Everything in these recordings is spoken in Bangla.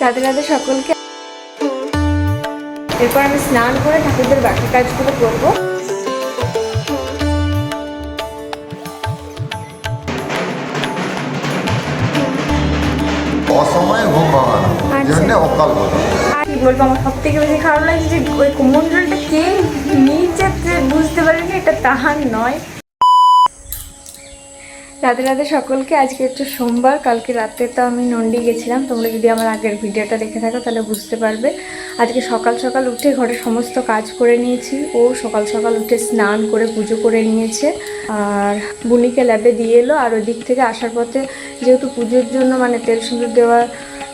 রাতে রাতে সকলকে এরপর আমি স্নান করে ঠাকুরদের বাকি কাজগুলো করব। অসময়ে ঘুম আচ্ছা। জন্য অকাল কি বলব আমার সব থেকে বেশি খারাপ লাগছে যে ওই কুমন্ডলটা কে নিচে বুঝতে পারিনি এটা তাহার নয়। রাতে রাতে সকলকে। আজকে হচ্ছে সোমবার, কালকে রাতে তো আমি নন্ডি গেছিলাম। তোমরা যদি আমার আগের ভিডিওটা দেখে থাকো, তাহলে বুঝতে পারবে। আজকে সকাল সকাল উঠে ঘরের সমস্ত কাজ করে নিয়েছি। ও সকাল সকাল উঠে স্নান করে পুজো করে নিয়েছে। আর বুনিকে ল্যাবে দিয়ে এলো। আর ওই দিক থেকে আসার পথে যেহেতু পুজোর জন্য মানে তেল সিঁদুর দেওয়ার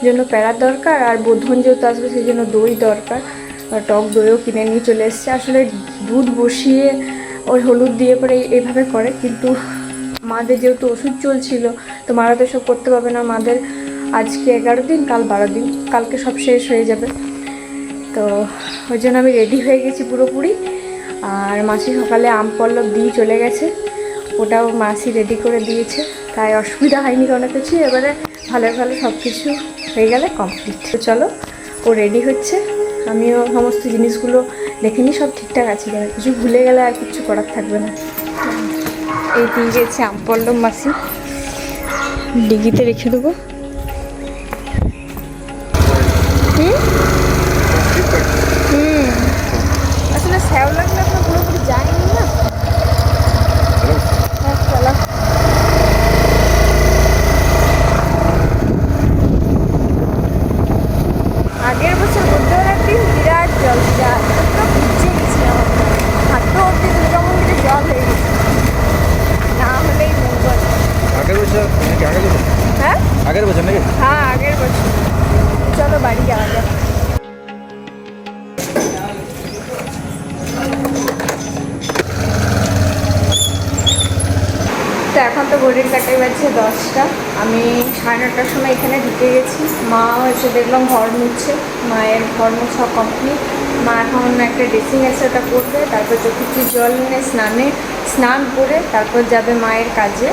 জন্য প্যারা দরকার, আর বোধন যেহেতু আসবে, সেই জন্য দই দরকার। টক দইও কিনে নিয়ে চলে এসছে। আসলে দুধ বসিয়ে ওই হলুদ দিয়ে পরে এইভাবে করে, কিন্তু মাদের যেহেতু ওষুধ চলছিল, তো মারা তো সব করতে পারবে না মাদের। আজকে এগারো দিন, কাল বারো দিন, কালকে সব শেষ হয়ে যাবে। তো ওই জন্য আমি রেডি হয়ে গেছি পুরোপুরি। আর মাসি সকালে আম পল্লব দিয়ে চলে গেছে। ওটাও মাসি রেডি করে দিয়েছে। তাই অসুবিধা হয়নি কোনো কিছু এবারে ভালো ভালো সব কিছু হয়ে গেলে কমপ্লিট তো চলো, ও রেডি হচ্ছে। আমিও সমস্ত জিনিসগুলো দেখে নিই, সব ঠিকঠাক আছে কিছু ভুলে গেলে আর কিছু করার থাকবে না। এই দিয়ে গেছে আম পল্লব মাসি। ডিগিতে রেখে দেবো। আসলে স্যাও লাগলে আপনার পুরোপুরি যায়নি না হ্যাঁ, চলো। আগের বছর বুদ্ধবারের দিন বিরাট জল যা পুরো ভিজে গেছিলাম আমরা। হাঁটতে অব্দি দুর্গা মন্দিরে জল হয়ে গেছে না হলেই মঙ্গল আগের বছর নাকি আগের বছর হ্যাঁ আগের বছর নাকি হ্যাঁ আগের বছর চলো বাড়ি যাওয়া যাক তো এখন ঘড়ির বাজছে দশটা। আমি সাড়ে নটার সময় এখানে ঢুকে গেছি। মা এসে দেখলাম ঘর মুছছে। মায়ের ঘর সব কমপ্লিট মা এখন একটা ড্রেসিং আছে ওটা করবে তারপর চতুর্থীর জল নিয়ে স্নানে স্নান করে তারপর যাবে মায়ের কাজে।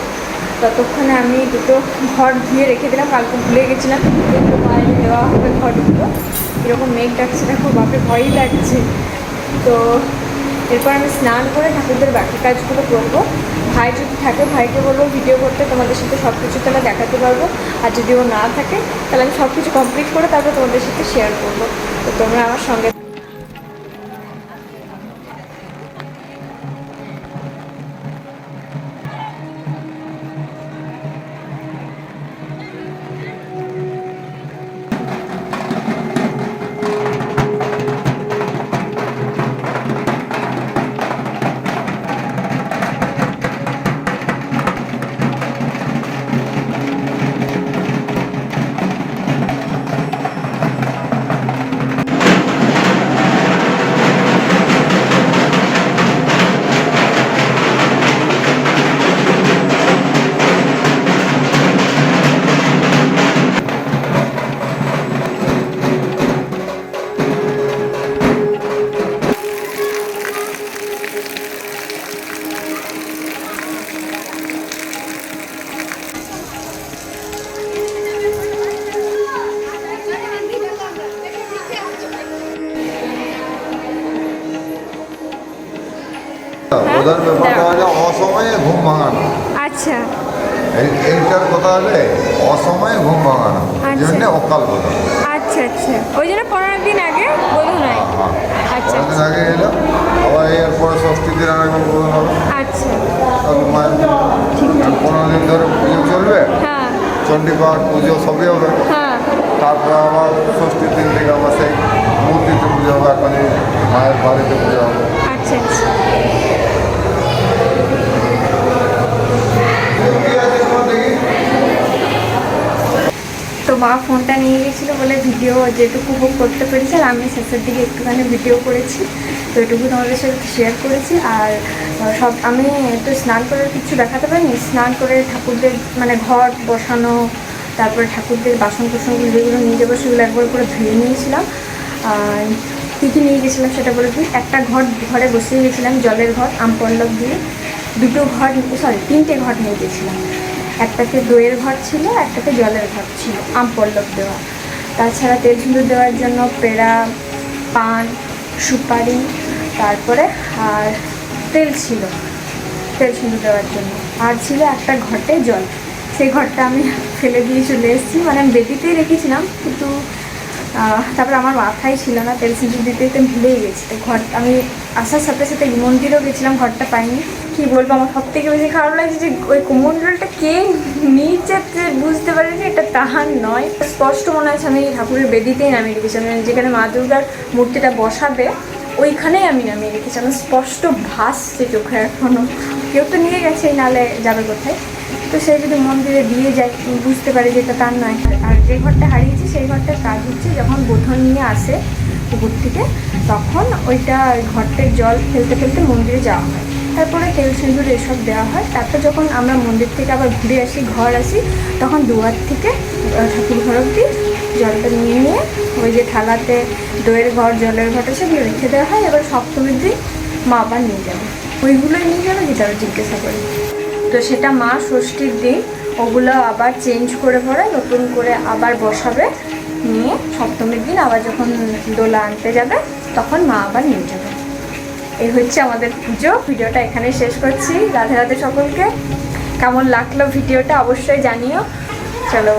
ততক্ষণে আমি দুটো ঘর ধুয়ে রেখে দিলাম। কালকে ভুলে গেছিলাম। দুটো মায়ের দেওয়া হবে ঘরগুলো। এরকম মেঘ ডাকছে দেখো, বাপে ভয়ই লাগছে। তো এরপর আমি স্নান করে ঠাকুরদের বাকি কাজগুলো করব। ভাই যদি থাকে, ভাইকে বলব ভিডিও করতে, তোমাদের সাথে সব কিছু তাহলে দেখাতে পারব। আর যদি ও না থাকে, তাহলে আমি সব কিছু কমপ্লিট করে তারপর তোমাদের সাথে শেয়ার করব। তো তোমরা আমার সঙ্গে ওদের ব্যাপারটা হলে অসময়ে ঘুম ভাঙানো। আচ্ছা। এইটার কথা হলে অসময়ে ঘুম ভাঙানো। আচ্ছা। জন্য অকাল বোধন আচ্ছা আচ্ছা। ওই জন্য পনেরো দিন আগে বোধ হয় আচ্ছা অনেকদিন আগে এলো। আবার এরপরে ষষ্ঠী দিন আরেকবার বোধন হবে। আচ্ছা। পনেরো দিন ধরে পুজো চলবে। হ্যাঁ। চণ্ডীপাঠ পুজো সবই হবে। হ্যাঁ। তারপরে আবার ষষ্ঠীর দিন থেকে আবার সেই মূর্তিতে পুজো হবে এখন মায়ের বাড়িতে পুজো হবে। আচ্ছা আচ্ছা। মা ফোনটা নিয়ে গেছিল বলে ভিডিও যেটুকু বুক করতে পেরেছি আর আমি শেষের দিকে একটুখানি ভিডিও করেছি। তো এটুকু তোমাদের সাথে শেয়ার করেছি। আর সব, আমি তো স্নান করার কিছু দেখাতে পারিনি। স্নান করে ঠাকুরদের মানে ঘর বসানো, তারপরে ঠাকুরদের বাসন কোসনগুলো যেগুলো নিয়ে যাব সেগুলো একবার করে ধুয়ে নিয়েছিলাম। আর কী কী নিয়ে গেছিলাম সেটা বলে দিই একটা ঘর ঘরে বসিয়ে গেছিলাম, জলের ঘর আম পল্লব দিয়ে। দুটো ঘর সরি তিনটে ঘর নিয়ে গেছিলাম। একটাতে দইয়ের ঘর ছিল, একটাতে জলের ঘর ছিল, আম পল্লব দেওয়া। তাছাড়া তেল সিঁদুর দেওয়ার জন্য পেড়া, পান, সুপারি, তারপরে আর তেল ছিল, তেল সিঁদুর দেওয়ার জন্য। আর ছিল একটা ঘটে জল। সেই ঘরটা আমি ফেলে দিয়ে চলে এসেছি মানে আমি বেদিতেই রেখেছিলাম, কিন্তু তারপরে আমার মাথায় ছিল না তেল সিঁদুর দিতে দিতে ভুলেই গেছি। তো ঘর আমি আসার সাথে সাথে মন্দিরেও গেছিলাম, ঘরটা পাইনি। কি বলব, আমার সব থেকে বেশি খারাপ লাগছে যে ওই কুমন্ডলটা কে নিচে বুঝতে বুঝতে পারিনি এটা তাহার নয়। স্পষ্ট মনে আছে, আমি ঠাকুরের বেদিতেই নামিয়ে রেখেছিলাম যেখানে মা দুর্গার মূর্তিটা বসাবে, ওইখানেই আমি নামিয়ে রেখেছি। আমার স্পষ্ট ভাসছে চোখে এখনও। কেউ তো নিয়ে গেছে নালে যাবে কোথায়? তো সে যদি মন্দিরে দিয়ে যায় বুঝতে পারে যে এটা তার নয়। আর যে ঘরটা হারিয়েছে, সেই ঘরটার কাজ হচ্ছে যখন বোধন নিয়ে আসে পুকুর থেকে, তখন ওইটা ওই ঘরটার জল ফেলতে ফেলতে মন্দিরে যাওয়া হয়। তারপরে তেল সিঁদুর এসব দেওয়া হয়। তারপর যখন আমরা মন্দির থেকে আবার ঘুরে আসি, ঘর আসি, তখন দুয়ার থেকে ঠাকুর ঘর অব্দি জলটা নিয়ে নিয়ে ওই যে থালাতে দইয়ের ঘর, জলের ঘরটা সেগুলো রেখে দেওয়া হয়। এবার সপ্তমীর দিন মা আবার নিয়ে যাবে। ওইগুলোই নিয়ে যাবে যেটা জিজ্ঞাসা করি। তো সেটা মা ষষ্ঠীর দিন, ওগুলো আবার চেঞ্জ করে পরে নতুন করে আবার বসাবে, নিয়ে সপ্তমীর দিন আবার যখন দোলা আনতে যাবে, তখন মা আবার নিয়ে যাবে। এই হচ্ছে আমাদের পুজো। ভিডিওটা এখানে শেষ করছি। রাধে রাধে সকলকে। কেমন লাগল ভিডিওটা অবশ্যই জানিও। চলো।